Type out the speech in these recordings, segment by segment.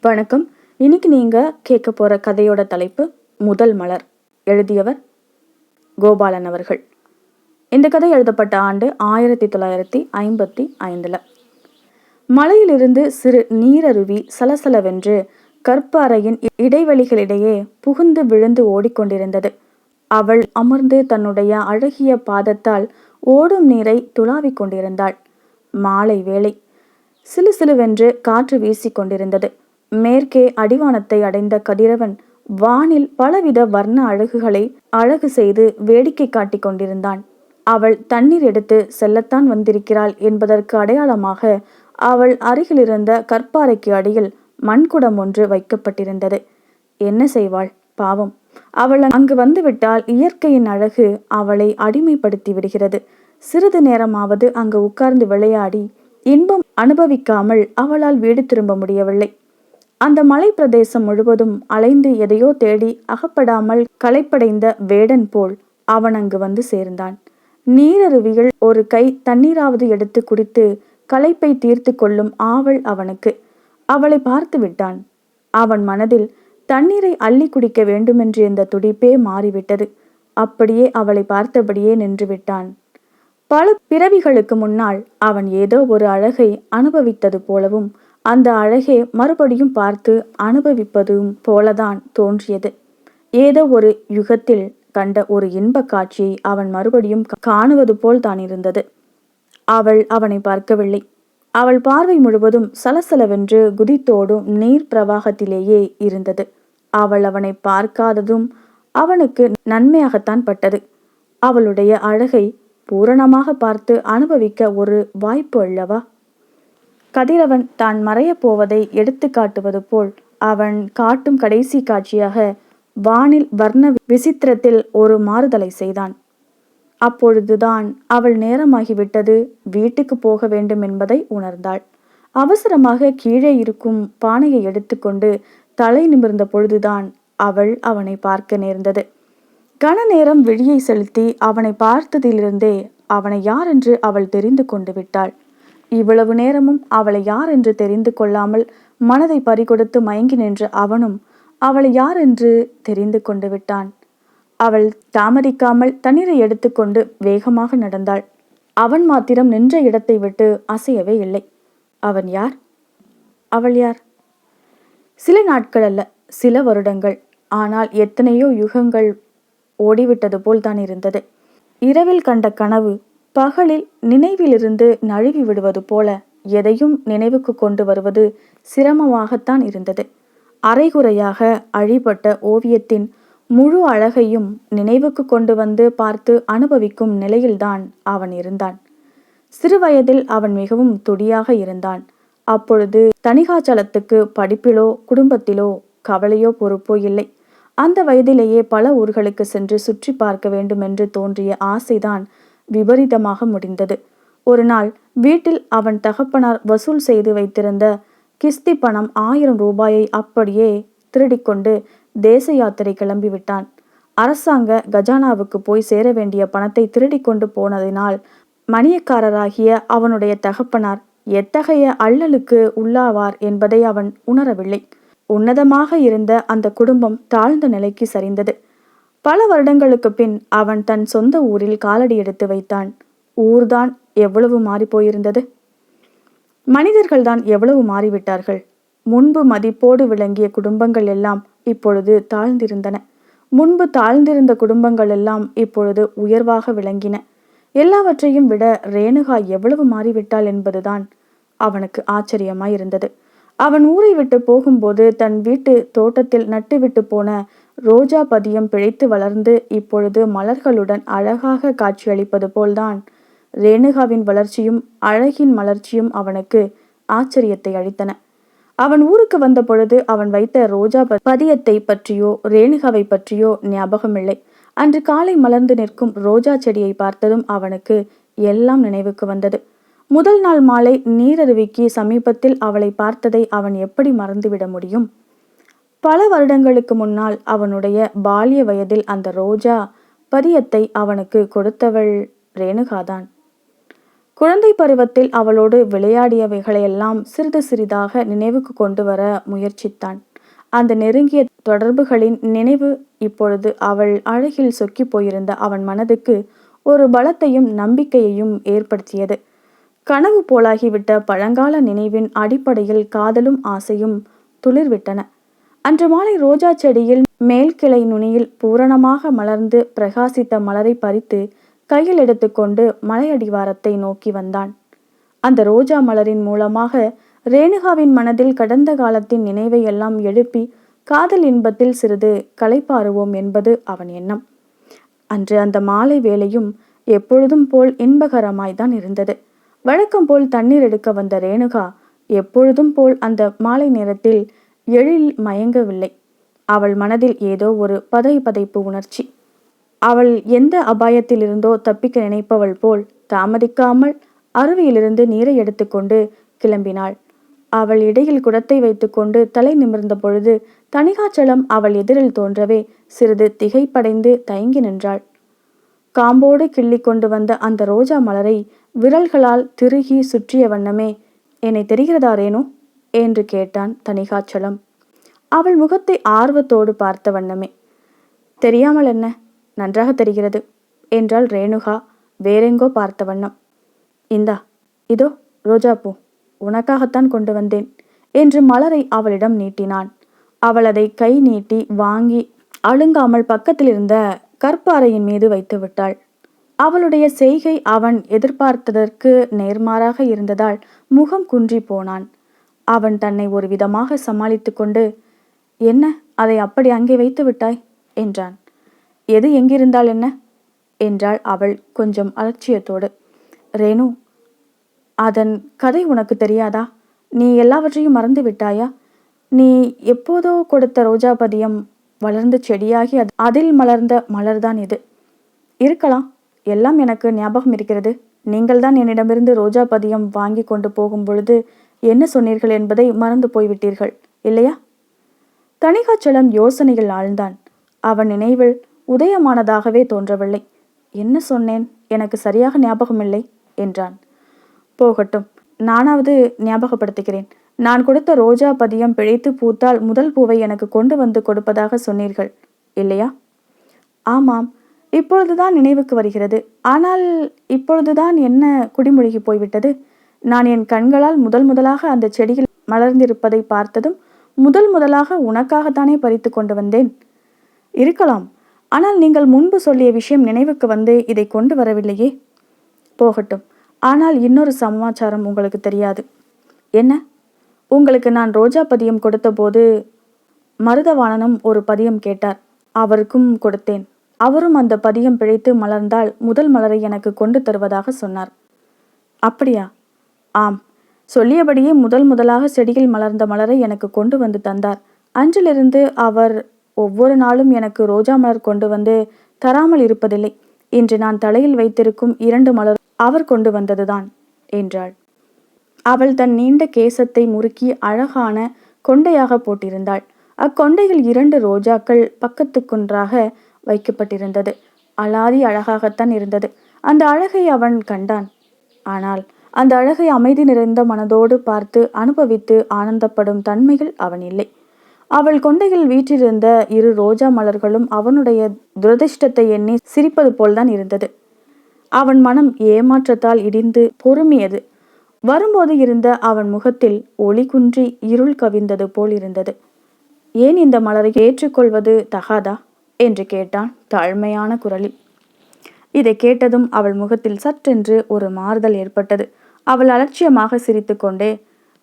வணக்கம். இன்னைக்கு நீங்கள் கேட்க போகிற கதையோட தலைப்பு முதல் மலர். எழுதியவர் கோபாலன் அவர்கள். இந்த கதை எழுதப்பட்ட ஆண்டு ஆயிரத்தி தொள்ளாயிரத்தி ஐம்பத்தி ஐந்தில். மலையிலிருந்து சிறு நீரருவி சலசலவென்று கற்பாறையின் இ- இடைவெளிகளிடையே புகுந்து விழுந்து ஓடிக்கொண்டிருந்தது. அவள் அமர்ந்து தன்னுடைய அழகிய பாதத்தால் ஓடும் நீரை துளாவிக் கொண்டிருந்தாள் மாலை வேளை சிலு சிலுவென்று காற்று வீசிக் கொண்டிருந்தது மேற்கே அடிவானத்தை அடைந்த கதிரவன் வானில் பலவித வர்ண அழகுகளை அழகு செய்து வேடிக்கை காட்டிக் கொண்டிருந்தான். அவள் தண்ணீர் எடுத்து செல்லத்தான் வந்திருக்கிறாள் என்பதற்கு அடையாளமாக அவள் அருகிலிருந்த கற்பாறைக்கு அடியில் மண்குடம் ஒன்று வைக்கப்பட்டிருந்தது. என்ன செய்வாள்? பாவம். அவள் அங்கு வந்துவிட்டால் இயற்கையின் அழகு அவளை அடிமைப்படுத்தி விடுகிறது. சிறிது நேரமாவது அங்கு உட்கார்ந்து விளையாடி இன்பம் அனுபவிக்காமல் அவளால் வீடு திரும்ப முடியவில்லை. அந்த மலை பிரதேசம் முழுவதும் அலைந்து எதையோ தேடி அகப்படாமல் களைப்படைந்த வேடன் போல் அவன் அங்கு வந்து சேர்ந்தான். நீரருவிகள் ஒரு கை தண்ணீராவது எடுத்து குடித்து களைப்பை தீர்த்து கொள்ளும் ஆவல் அவனுக்கு. அவளை பார்த்து விட்டான். அவன் மனதில் தண்ணீரை அள்ளி குடிக்க வேண்டுமென்று இந்த துடிப்பே மாறிவிட்டது. அப்படியே அவளை பார்த்தபடியே நின்று விட்டான். பல பிறவிகளுக்கு முன்னால் அவன் ஏதோ ஒரு அழகை அனுபவித்தது போலவும் அந்த அழகை மறுபடியும் பார்த்து அனுபவிப்பதும் போலதான் தோன்றியது. ஏதோ ஒரு யுகத்தில் கண்ட ஒரு இன்பக் காட்சியை அவன் மறுபடியும் காணுவது போல் தான் இருந்தது. அவள் அவனை பார்க்கவில்லை. அவள் பார்வை முழுவதும் சலசலவென்று குதித்தோடும் நீர் பிரவாகத்திலேயே இருந்தது. அவள் அவனை பார்க்காததும் அவனுக்கு நன்மையாகத்தான் பட்டது. அவளுடைய அழகை பூரணமாக பார்த்து அனுபவிக்க ஒரு வாய்ப்பு அல்லவா? கதிரவன் தான் மறையப் போவதை எடுத்து காட்டுவது போல் அவன் காட்டும் கடைசி காட்சியாக வானில் வர்ண விசித்திரத்தில் ஒரு மாறுதலை செய்தான். அப்பொழுதுதான் அவள் நேரமாகிவிட்டது. வீட்டுக்கு போக வேண்டும் என்பதை உணர்ந்தாள். அவசரமாக கீழே இருக்கும் பானையை எடுத்துக்கொண்டு தலை நிமிர்ந்த பொழுதுதான் அவள் அவனை பார்க்க நேர்ந்தது. கன நேரம் விழியை செலுத்தி அவனை பார்த்ததிலிருந்தே அவனை யார் என்று அவள் தெரிந்து கொண்டு விட்டாள். இவ்வளவு நேரமும் அவளை யார் என்று தெரிந்து கொள்ளாமல் மனதை பறிகொடுத்து மயங்கி நின்ற அவனும் அவளை யார் என்று தெரிந்து கொண்டு விட்டான். அவள் தாமதிக்காமல் தண்ணீரை எடுத்துக்கொண்டு வேகமாக நடந்தாள். அவன் மாத்திரம் நின்ற இடத்தை விட்டு அசையவே இல்லை. அவன் யார்? அவள் யார்? சில நாட்கள் அல்ல சில வருடங்கள். ஆனால் எத்தனையோ யுகங்கள் ஓடிவிட்டது போல் தான் இருந்தது. இரவில் கண்ட கனவு பகலில் நினைவிலிருந்து நழுவி விடுவது போல எதையும் நினைவுக்கு கொண்டு வருவது சிரமமாகத்தான் இருந்தது. அரைகுறையாக அழிபட்ட ஓவியத்தின் முழு அழகையும் நினைவுக்கு கொண்டு வந்து பார்த்து அனுபவிக்கும் நிலையில்தான் அவன் இருந்தான். சிறுவயதில் அவன் மிகவும் துடியாக இருந்தான். அப்பொழுது தணிகாச்சலத்துக்கு படிப்பிலோ குடும்பத்திலோ கவலையோ பொறுப்போ இல்லை. அந்த வயதிலேயே பல ஊர்களுக்கு சென்று சுற்றி பார்க்க வேண்டும் என்று தோன்றிய ஆசைதான் விபரீதமாக முடிந்தது. ஒரு நாள் வீட்டில் அவன் தகப்பனார் வசூல் செய்து வைத்திருந்த கிஸ்தி பணம் ஆயிரம் ரூபாயை அப்படியே திருடிக்கொண்டு தேச யாத்திரை கிளம்பிவிட்டான். அரசாங்க கஜானாவுக்கு போய் சேர வேண்டிய பணத்தை திருடிக்கொண்டு போனதினால் மணியக்காரராகிய அவனுடைய தகப்பனார் எத்தகைய அல்லலுக்கு உள்ளாவார் என்பதை அவன் உணரவில்லை. உன்னதமாக இருந்த அந்த குடும்பம் தாழ்ந்த நிலைக்கு சரிந்தது. பல வருடங்களுக்கு பின் அவன் தன் சொந்த ஊரில் காலடி எடுத்து வைத்தான். ஊர்தான் எவ்வளவு மாறிப்போயிருந்தது மனிதர்கள்தான் எவ்வளவு மாறிவிட்டார்கள்? முன்பு மதிப்போடு விளங்கிய குடும்பங்கள் எல்லாம் இப்பொழுது தாழ்ந்திருந்தன. முன்பு தாழ்ந்திருந்த குடும்பங்கள் எல்லாம் இப்பொழுது உயர்வாக விளங்கின. எல்லாவற்றையும் விட ரேணுகா எவ்வளவு மாறிவிட்டாள் என்பதுதான் அவனுக்கு ஆச்சரியமாய் இருந்தது அவன் ஊரை விட்டு போகும்போது தன் வீட்டு தோட்டத்தில் நட்டுவிட்டு போன ரோஜா பதியம் பிழைத்து வளர்ந்து இப்பொழுது மலர்களுடன் அழகாக காட்சியளிப்பது போல்தான். ரேணுகாவின் வளர்ச்சியும் அழகின் மலர்ச்சியும் அவனுக்கு ஆச்சரியத்தை அளித்தன. அவன் ஊருக்கு வந்த பொழுது அவன் வைத்த ரோஜா பதியத்தை பற்றியோ ரேணுகாவை பற்றியோ ஞாபகமில்லை. அன்று காலை மலர்ந்து நிற்கும் ரோஜா செடியை பார்த்ததும் அவனுக்கு எல்லாம் நினைவுக்கு வந்தது. முதல் நாள் மாலை நீரருவிக்கு சமீபத்தில் அவளை பார்த்ததை அவன் எப்படி மறந்துவிட முடியும்? பல வருடங்களுக்கு முன்னால் அவனுடைய பால்ய வயதில் அந்த ரோஜா பதியத்தை அவனுக்கு கொடுத்தவள் ரேணுகாதான். குழந்தை பருவத்தில் அவளோடு விளையாடியவைகளையெல்லாம் சிறிது சிறிதாக நினைவுக்கு கொண்டு வர முயற்சித்தான். அந்த நெருங்கிய தொடர்புகளின் நினைவு இப்பொழுது அவள் அழகில் சொக்கி போயிருந்த அவன் மனதுக்கு ஒரு பலத்தையும் நம்பிக்கையையும் ஏற்படுத்தியது. கனவு போலாகிவிட்ட பழங்கால நினைவின் அடிப்படையில் காதலும் ஆசையும் துளிர்விட்டன. அன்று மாலை ரோஜா செடியில் மேல் கிளை நுனியில் பூரணமாக மலர்ந்து பிரகாசித்த மலரை பறித்து கையில் எடுத்துக்கொண்டு மலையடிவாரத்தை நோக்கி வந்தான். அந்த ரோஜா மலரின் மூலமாக ரேணுகாவின் மனதில் கடந்த காலத்தின் நினைவை எல்லாம் எழுப்பி காதல் இன்பத்தில் சிறிது களைப்பாறுவோம் என்பது அவன் எண்ணம். அன்று அந்த மாலை வேளையும் எப்பொழுதும் போல் இன்பகரமாய்தான் இருந்தது. வழக்கம் போல் தண்ணீர் எடுக்க வந்த ரேணுகா எப்பொழுதும் போல் அந்த மாலை நேரத்தில் எழில் மயங்கவில்லை. அவள் மனதில் ஏதோ ஒரு பதை பதைப்பு உணர்ச்சி. அவள் எந்த அபாயத்திலிருந்தோ தப்பிக்க நினைப்பவள் போல் தாமதிக்காமல் அருவியிலிருந்து நீரை எடுத்துக்கொண்டு கிளம்பினாள். அவள் இடையில் குடத்தை வைத்துக்கொண்டு தலை நிமிர்ந்த பொழுது தணிகாச்சலம் அவள் எதிரில் தோன்றவே சிறிது திகைப்படைந்து தயங்கி நின்றாள். காம்போடு கிள்ளி கொண்டு வந்த அந்த ரோஜா மலரை விரல்களால் திருகி சுற்றிய வண்ணமே. என்னை தெரிகிறதாரேனோ? என்று கேட்டான் தணிகாச்சலம். அவள் முகத்தை ஆர்வத்தோடு பார்த்த வண்ணமே. தெரியாமல் என்ன? நன்றாக தெரிகிறது என்றாள் ரேணுகா வேறெங்கோ பார்த்த வண்ணம். இந்தா இதோ ரோஜாப்பூ உனக்காகத்தான் கொண்டு வந்தேன் என்று மலரை அவளிடம் நீட்டினான். அவள் அதை கை நீட்டி வாங்கி அழுங்காமல் பக்கத்தில் இருந்த கற்பாறையின் மீது வைத்து விட்டாள். அவளுடைய செய்கை அவன் எதிர்பார்த்ததற்கு நேர்மாறாக இருந்ததால் முகம் குன்றி போனான். அவன் தன்னை ஒரு விதமாக சமாளித்து கொண்டு என்ன அதை அப்படி அங்கே வைத்து விட்டாய்? என்றான். எது எங்கிருந்தால் என்ன? என்றாள் அவள் கொஞ்சம் அலட்சியத்தோடு. ரேணு அதன் கதை உனக்கு தெரியாதா? நீ எல்லாவற்றையும் மறந்து விட்டாயா? நீ எப்போதோ கொடுத்த ரோஜா பதியம் வளர்ந்து செடியாகி அது அதில் மலர்ந்த மலர்தான் இது. இருக்கலாம் எல்லாம் எனக்கு ஞாபகம் இருக்கிறது. நீங்கள்தான் என்னிடமிருந்து ரோஜா பதியம் வாங்கி கொண்டு போகும் பொழுது என்ன சொன்னீர்கள் என்பதை மறந்து போய்விட்டீர்கள் இல்லையா? தணிகாச்சலம் யோசனைகள் ஆழ்ந்தான். அவன் நினைவில் உதயமானதாகவே தோன்றவில்லை. என்ன சொன்னேன்? எனக்கு சரியாக ஞாபகமில்லை என்றான். போகட்டும் நானாவது ஞாபகப்படுத்துகிறேன். நான் கொடுத்த ரோஜா பதியம் பிழைத்து பூத்தால் முதல் பூவை எனக்கு கொண்டு வந்து கொடுப்பதாக சொன்னீர்கள் இல்லையா? ஆமாம் இப்பொழுதுதான் நினைவுக்கு வருகிறது. ஆனால் இப்பொழுதுதான் என்ன குடிமொழிகி போய்விட்டது? நான் என் கண்களால் முதல் முதலாக அந்த செடியில் மலர்ந்திருப்பதை பார்த்ததும் முதல் முதலாக உனக்காகத்தானே பறித்து கொண்டு வந்தேன். இருக்கலாம். ஆனால் நீங்கள் முன்பு சொல்லிய விஷயம் நினைவுக்கு வந்து இதை கொண்டு வரவில்லையே. போகட்டும். ஆனால் இன்னொரு சமாச்சாரம் உங்களுக்கு தெரியாது. என்ன? உங்களுக்கு நான் ரோஜா பதியம் கொடுத்தபோது மருதவாணனும் ஒரு பதியம் கேட்டார். அவருக்கும் கொடுத்தேன். அவரும் அந்த பதியம் பிழைத்து மலர்ந்தால் முதல் மலரை எனக்கு கொண்டு தருவதாக சொன்னார். அப்படியா? ஆம். சொல்லியபடியே முதல் முதலாக செடியில் மலர்ந்த மலரை எனக்கு கொண்டு வந்து தந்தார். அன்றிலிருந்து அவர் ஒவ்வொரு நாளும் எனக்கு ரோஜா மலர் கொண்டு வந்து தராமல் இருப்பதில்லை. இன்று நான் தலையில் வைத்திருக்கும் இரண்டு மலர் அவர் கொண்டு வந்ததுதான் என்றாள். அவள் தன் நீண்ட கேசத்தை முறுக்கி அழகான கொண்டையாக போட்டிருந்தாள். அக்கொண்டையில் இரண்டு ரோஜாக்கள் பக்கத்துக்குன்றாக வைக்கப்பட்டிருந்தது. அலாதி அழகாகத்தான் இருந்தது. அந்த அழகை அவன் கண்டான். ஆனால் அந்த அழகை அமைதி நிறைந்த மனதோடு பார்த்து அனுபவித்து ஆனந்தப்படும் தன்மைகள் அவன் இல்லை. அவள் கொண்டையில் வீற்றிருந்த இரு ரோஜா மலர்களும் அவனுடைய துரதிர்ஷ்டத்தை எண்ணி சிரிப்பது போல்தான் இருந்தது. அவன் மனம் ஏமாற்றத்தால் இடிந்து பொறுமியது. வரும்போது இருந்த அவன் முகத்தில் ஒளி குன்றி இருள் கவிந்தது போல் இருந்தது. ஏன் இந்த மலரை ஏற்றுக்கொள்வது தகாதா? என்று கேட்டான் தாழ்மையான குரலில். இதை கேட்டதும் அவள் முகத்தில் சற்றென்று ஒரு மாறுதல் ஏற்பட்டது. அவள் அலட்சியமாக சிரித்துக்கொண்டே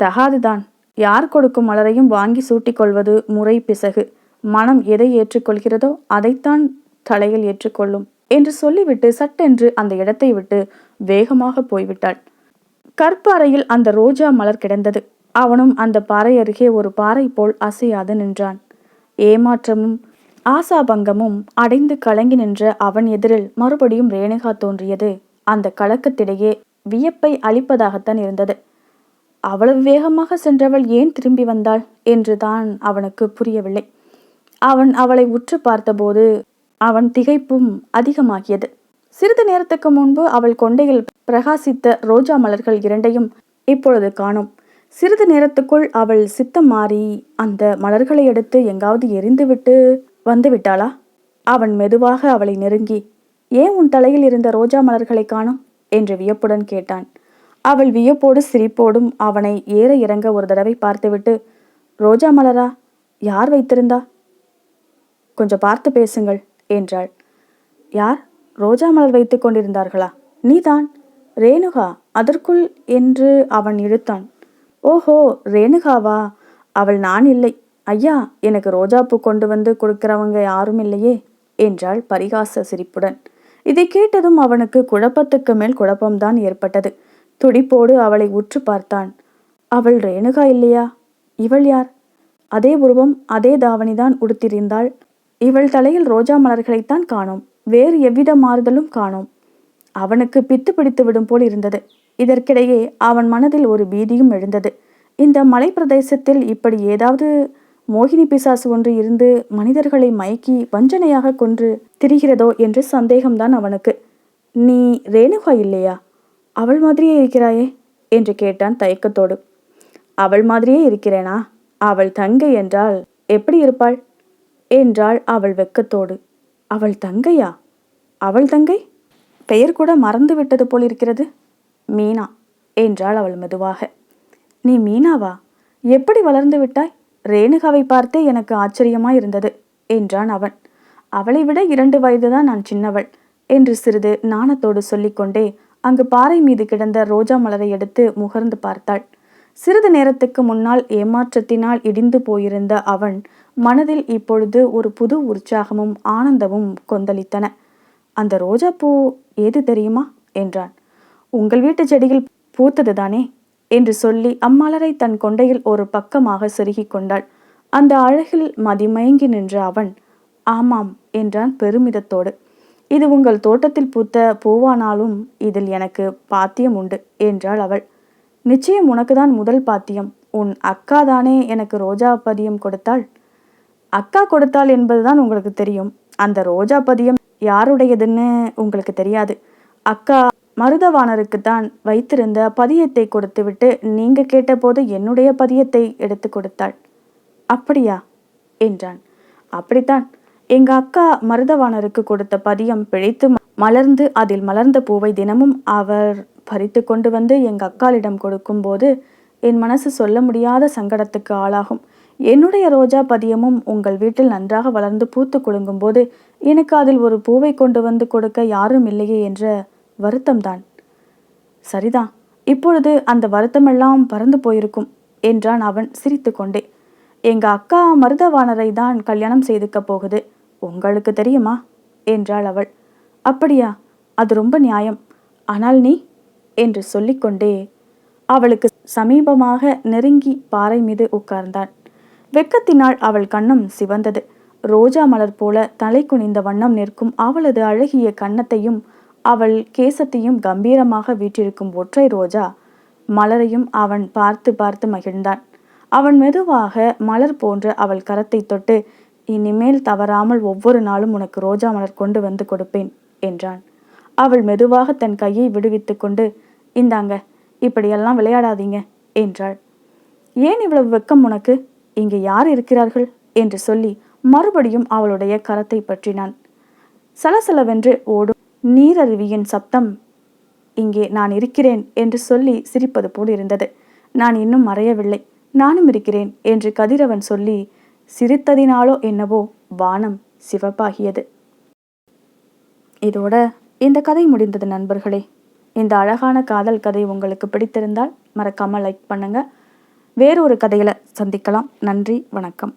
தகாதுதான். யார் கொடுக்கும் மலரையும் வாங்கி சூட்டிக்கொள்வது முறை பிசகு. மனம் எதை ஏற்றுக்கொள்கிறதோ அதைத்தான் தலையில் ஏற்றுக்கொள்ளும் என்று சொல்லிவிட்டு சட்டென்று அந்த இடத்தை விட்டு வேகமாக போய்விட்டாள். கற்பாறையில் அந்த ரோஜா மலர் கிடந்தது. அவனும் அந்த பாறை அருகே ஒரு பாறை போல் அசையாது நின்றான். ஏமாற்றமும் ஆசாபங்கமும் அடைந்து கலங்கி நின்ற அவன் எதிரில் மறுபடியும் ரேணுகா தோன்றியது. அந்த கலக்கத்திடையே வியப்பை அளிப்பதாகத்தான் இருந்தது. அவ்வளவு வேகமாக சென்றவள் ஏன் திரும்பி வந்தாள்? என்றுதான் அவனுக்கு புரியவில்லை. அவன் அவளை உற்று பார்த்தபோது அவன் திகைப்பும் அதிகமாகியது. சிறிது நேரத்துக்கு முன்பு அவள் கொண்டையில் பிரகாசித்த ரோஜா மலர்கள் இரண்டையும் இப்பொழுது காணும். சிறிது நேரத்துக்குள் அவள் சித்தம் மாறி அந்த மலர்களை எடுத்து எங்காவது எரிந்துவிட்டு வந்து விட்டாளா? அவன் மெதுவாக அவளை நெருங்கி ஏன் உன் தலையில் இருந்த ரோஜா மலர்களை காணும்? என்று வியப்புடன் கேட்டான். அவள் வியப்போடு சிரிப்போடும் அவனை ஏற இறங்க ஒரு தடவை பார்த்துவிட்டு ரோஜா மலரா யார் வைத்திருந்தா? கொஞ்சம் பார்த்து பேசுங்கள் என்றாள். யார்? ரோஜா மலர் வைத்து கொண்டிருந்தார்களா? நீதான். ரேணுகா அதற்குள்? என்று அவன் இழுத்தான். ஓஹோ ரேணுகாவா? அவள் நான் இல்லை. ஐயா எனக்கு ரோஜாப்பூ கொண்டு வந்து கொடுக்கிறவங்க யாரும் இல்லையே என்றாள் பரிகாச சிரிப்புடன். இதை கேட்டதும் அவனுக்கு குழப்பத்துக்கு மேல் குழப்பம்தான் ஏற்பட்டது. துடிப்போடு அவளை உற்று பார்த்தான். அவள் ரேணுகா இல்லையா? இவள் யார்? அதே உருவம் அதே தாவணிதான் உடுத்திருந்தாள். இவள் தலையில் ரோஜா மலர்களைத்தான் காணோம். வேறு எவ்வித மாறுதலும் காணோம். அவனுக்கு பித்து பிடித்து விடும் போல் இருந்தது. இதற்கிடையே அவன் மனதில் ஒரு பீதியும் எழுந்தது. இந்த மலை பிரதேசத்தில் இப்படி ஏதாவது மோகினி பிசாசு ஒன்று இருந்து மனிதர்களை மயக்கி வஞ்சனையாக கொன்று திரிகிறதோ என்று சந்தேகம்தான் அவனுக்கு. நீ ரேணுகா இல்லையா? அவள் மாதிரியே இருக்கிறாயே? என்று கேட்டான் தயக்கத்தோடு. அவள் மாதிரியே இருக்கிறேனா? அவள் தங்கை என்றால் எப்படி இருப்பாள்? என்றாள் அவள் வெக்கத்தோடு. அவள் தங்கையா? அவள் தங்கை? பெயர் கூட மறந்து விட்டது போல் இருக்கிறது. மீனா என்றாள் அவள் மெதுவாக. நீ மீனாவா? எப்படி வளர்ந்து விட்டாய்? ரேணுகாவை பார்த்தே எனக்கு ஆச்சரியமாய் இருந்தது என்றான் அவன். அவளை விட இரண்டு வயதுதான் நான் சின்னவள் என்று சிறிது நாணத்தோடு சொல்லிக்கொண்டே அங்கு பாறை மீது கிடந்த ரோஜா மலரை எடுத்து முகர்ந்து பார்த்தாள். சிறிது நேரத்துக்கு முன்னால் ஏமாற்றத்தினால் இடிந்து போயிருந்த அவன் மனதில் இப்பொழுது ஒரு புது உற்சாகமும் ஆனந்தமும் கொந்தளித்தன. அந்த ரோஜா பூ ஏது தெரியுமா? என்றான். உங்கள் வீட்டு செடியில் பூத்ததுதானே? என்று சொல்லி அம்மலரை தன் கொண்டையில் ஒரு பக்கமாக செருகிக் கொண்டாள். அந்த அழகில் மதிமயங்கி நின்ற அவன் ஆமாம் என்றான் பெருமிதத்தோடு. இது உங்கள் தோட்டத்தில் பூத்த பூவானாலும் இதில் எனக்கு பாத்தியம் உண்டு என்றாள் அவள். நிச்சயம் உனக்குதான் முதல் பாத்தியம். உன் அக்கா தானே எனக்கு ரோஜா பதியம் கொடுத்தாள்? அக்கா கொடுத்தாள் என்பதுதான் உங்களுக்கு தெரியும். அந்த ரோஜா பதியம் யாருடையதுன்னு உங்களுக்கு தெரியாது. அக்கா மருதவாணருக்கு தான் வைத்திருந்த பதியத்தை கொடுத்துவிட்டு நீங்க கேட்டபோது என்னுடைய பதியத்தை எடுத்து கொடுத்தாள். அப்படியா? என்றான். அப்படித்தான். எங்க அக்கா மருதவானருக்கு கொடுத்த பதியம் பிழைத்து மலர்ந்து அதில் மலர்ந்த பூவை தினமும் அவர் பறித்து கொண்டு வந்து எங்க அக்காளிடம் கொடுக்கும்போது என் மனசு சொல்ல முடியாத சங்கடத்துக்கு ஆளாகும். என்னுடைய ரோஜா பதியமும் உங்கள் வீட்டில் நன்றாக வளர்ந்து பூத்து குலுங்கும் போது எனக்கு அதில் ஒரு பூவை கொண்டு வந்து கொடுக்க யாரும் இல்லையே என்ற வருத்தம்தான். சரிதான் இப்பொழுது அந்த வருத்தமெல்லாம் பறந்து போயிருக்கும் என்றான் அவன் சிரித்து கொண்டே எங்க அக்கா மருதவானரை தான் கல்யாணம் செய்துக்க போகுது. உங்களுக்கு தெரியுமா? என்றாள் அவள். அப்படியா அது ரொம்ப நியாயம். ஆனால் நீ? என்று சொல்லிக்கொண்டே அவளுக்கு சமீபமாக நெருங்கி பாறை மீது உட்கார்ந்தான். வெக்கத்தினால் அவள் கண்ணம் சிவந்தது. ரோஜா மலர் போல தலை குனிந்த வண்ணம் நிற்கும் அவளது அழகிய கன்னத்தையும் அவள் கேசத்தையும் கம்பீரமாக வீற்றிருக்கும் ஒற்றை ரோஜா மலரையும் அவன் பார்த்து பார்த்து மகிழ்ந்தான். அவன் மெதுவாக மலர் போன்ற அவள் கரத்தை தொட்டு இனிமேல் தவறாமல் ஒவ்வொரு நாளும் உனக்கு ரோஜா மலர் கொண்டு வந்து கொடுப்பேன் என்றான். அவள் மெதுவாக தன் கையை விடுவித்து கொண்டு இந்தாங்க இப்படியெல்லாம் விளையாடாதீங்க என்றாள். ஏன் இவ்வளவு வெக்கம் உனக்கு? இங்கே யார் இருக்கிறார்கள்? என்று சொல்லி மறுபடியும் அவளுடைய கரத்தை பற்றினான். சலசலவென்று ஓடும் நீரருவியின் சப்தம் இங்கே நான் இருக்கிறேன் என்று சொல்லி சிரிப்பது போல் இருந்தது. நான் இன்னும் மறையவில்லை நானும் இருக்கிறேன் என்று கதிரவன் சொல்லி சிரித்ததினாலோ என்னவோ வானம் சிவப்பாகியது. இதோட இந்த கதை முடிந்தது நண்பர்களே. இந்த அழகான காதல் கதை உங்களுக்கு பிடித்திருந்தால் மறக்காமல் லைக் பண்ணுங்கள் வேறொரு கதையில் சந்திக்கலாம். நன்றி வணக்கம்.